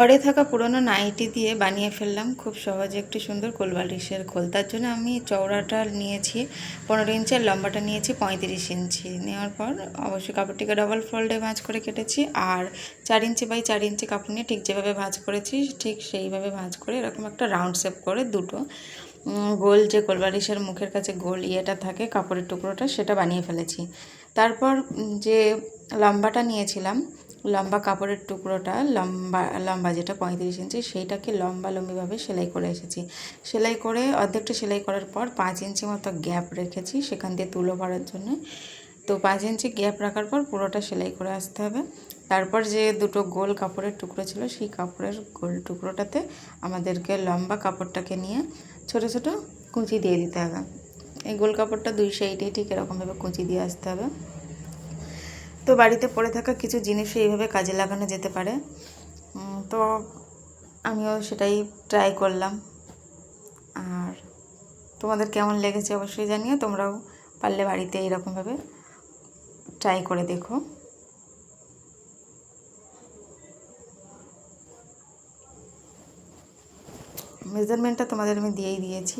ঘরে থাকা পুরনো নাইটি দিয়ে বানিয়ে ফেললাম। খুব সহজে একটি সুন্দর কোলবালিশের খোল। তার জন্য আমি চওড়াটা নিয়েছি, পনেরো ইঞ্চি আর লম্বাটা নিয়েছি, পঁয়ত্রিশ ইঞ্চি। নেওয়ার পর অবশ্যই কাপড়টিকে ডবল ফোল্ডে ভাঁজ করে কেটেছি আর চার ইঞ্চি বাই চার ইঞ্চি কাপড় নিয়ে ঠিক যেভাবে ভাঁজ করেছি, ঠিক সেইভাবে ভাঁজ করে এরকম একটা রাউন্ড শেপ করে দুটো গোল যে কোলবালিশের মুখের কাছে গোল ইয়েটা থাকে, কাপড়ের টুকরোটা, সেটা বানিয়ে ফেলেছি। তারপর যে লম্বাটা নিয়েছিলাম লম্বা কাপড়ের টুকরোটা, লম্বা লম্বা যেটা পঁয়ত্রিশ ইঞ্চি, সেইটাকে লম্বা লম্বিভাবে সেলাই করে এসেছি। সেলাই করে, অর্ধেকটা সেলাই করার পর পাঁচ ইঞ্চি মতো গ্যাপ রেখেছি সেখান দিয়ে তুলো ভরার জন্য। তো পাঁচ ইঞ্চি গ্যাপ রাখার পর পুরোটা সেলাই করে আসতে হবে। তারপর যে দুটো গোল কাপড়ের টুকরো ছিল, সেই কাপড়ের গোল টুকরোটাতে আমাদেরকে লম্বা কাপড়টাকে নিয়ে ছোট ছোট কুঁচি দিয়ে দিতে হবে। এই গোল কাপড়টা দুই সাইডেই ঠিক এরকমভাবে কুঁচি দিয়ে আসতে হবে। তো বাড়িতে পড়ে থাকা কিছু জিনিসও এইভাবে কাজে লাগানো যেতে পারে। তো আমিও সেটাই ট্রাই করলাম। আর তোমাদের কেমন লেগেছে অবশ্যই জানিও, তোমরাও পারলে বাড়িতে এরকমভাবে ট্রাই করে দেখো। মেজারমেন্টটা তোমাদের আমি দিয়েই দিয়েছি।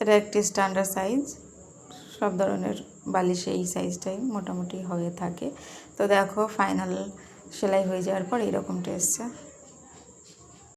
এটা একটি স্ট্যান্ডার্ড সাইজ সব ধরনের বালিশে এই সাইজটাই মোটামুটি হয়ে থাকে। তো দেখো ফাইনাল সেলাই হয়ে যাওয়ার পর এরকমটা এসছে